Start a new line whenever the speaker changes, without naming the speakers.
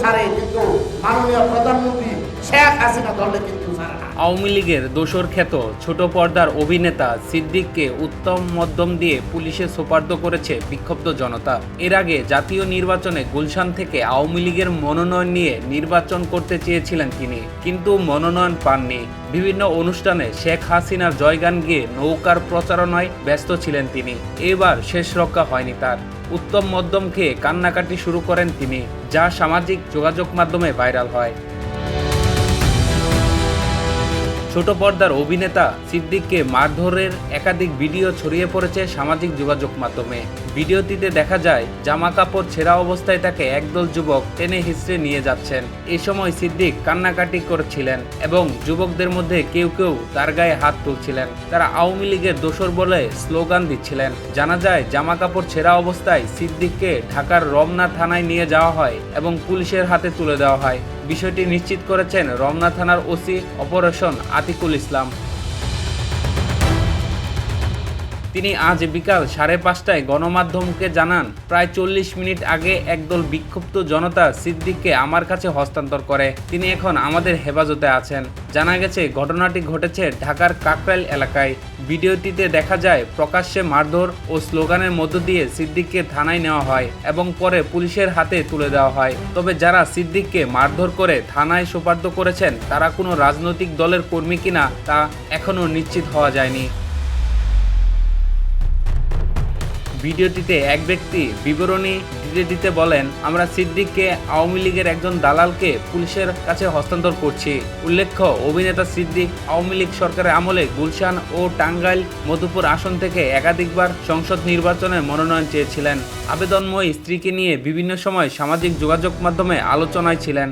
ছাড়ে, কিন্তু মাননীয় প্রধানমন্ত্রী শেখ হাসিনা কিন্তু
আওয়ামী লীগের দোসর খ্যাত ছোট পর্দার অভিনেতা সিদ্দিককে উত্তম মধ্যম দিয়ে পুলিশে সোপার্দ করেছে বিক্ষুব্ধ জনতা। এর আগে জাতীয় নির্বাচনে গুলশান থেকে আওয়ামী লীগের মনোনয়ন নিয়ে নির্বাচন করতে চেয়েছিলেন তিনি, কিন্তু মনোনয়ন পাননি। বিভিন্ন অনুষ্ঠানে শেখ হাসিনার জয়গান গিয়ে নৌকার প্রচারণায় ব্যস্ত ছিলেন তিনি। এবার শেষ রক্ষা হয়নি তার। উত্তম মধ্যম খেয়ে কান্নাকাটি শুরু করেন তিনি। যা সামাজিক যোগাযোগ মাধ্যমে ভাইরাল হয়। ছোট পর্দার অভিনেতা সিদ্দিককে মারধরের একাধিক ভিডিও ছড়িয়ে পড়েছে সামাজিক যোগাযোগ মাধ্যমে। ভিডিওটিতে দেখা যায়, জামা কাপড় ছেঁড়া অবস্থায় তাকে একদল যুবক টেনে হিসড়ে নিয়ে যাচ্ছেন। এ সময় সিদ্দিক কান্নাকাটি করছিলেন এবং যুবকদের মধ্যে কেউ কেউ তার গায়ে হাত তুলছিলেন। তারা আওয়ামী লীগের দোসর বলে স্লোগান দিচ্ছিলেন। জানা যায়, জামা কাপড় ছেঁড়া অবস্থায় সিদ্দিককে ঢাকার রমনা থানায় নিয়ে যাওয়া হয় এবং পুলিশের হাতে তুলে দেওয়া হয়। বিষয়টি নিশ্চিত করেছেন রমনা থানার ওসি অপারেশন আতিকুল ইসলাম। তিনি আজ বিকাল সাড়ে পাঁচটায় গণমাধ্যমকে জানান, প্রায় চল্লিশ মিনিট আগে একদল বিক্ষুব্ধ জনতা সিদ্দিককে আমার কাছে হস্তান্তর করে। তিনি এখন আমাদের হেফাজতে আছেন। জানা গেছে, ঘটনাটি ঘটেছে ঢাকার কাকরাইল এলাকায়। ভিডিওটিতে দেখা যায়, প্রকাশ্যে মারধর ও স্লোগানের মধ্য দিয়ে সিদ্দিককে থানায় নেওয়া হয় এবং পরে পুলিশের হাতে তুলে দেওয়া হয়। তবে যারা সিদ্দিককে মারধর করে থানায় সোপার্দ করেছেন, তারা কোনো রাজনৈতিক দলের কর্মী কিনা তা এখনও নিশ্চিত হওয়া যায়নি। ভিডিওটিতে এক ব্যক্তি বিবরণী দিতে দিতে বলেন, আমরা সিদ্দিককে আওয়ামী লীগের একজন দালালকে পুলিশের কাছে হস্তান্তর করছি। উল্লেখ্য, অভিনেতা সিদ্দিক আওয়ামী লীগ সরকারের আমলে গুলশান ও টাঙ্গাইল মধুপুর আসন থেকে একাধিকবার সংসদ নির্বাচনে মনোনয়ন চেয়েছিলেন। আবেদনময়ী স্ত্রীকে নিয়ে বিভিন্ন সময় সামাজিক যোগাযোগ মাধ্যমে আলোচনায় ছিলেন।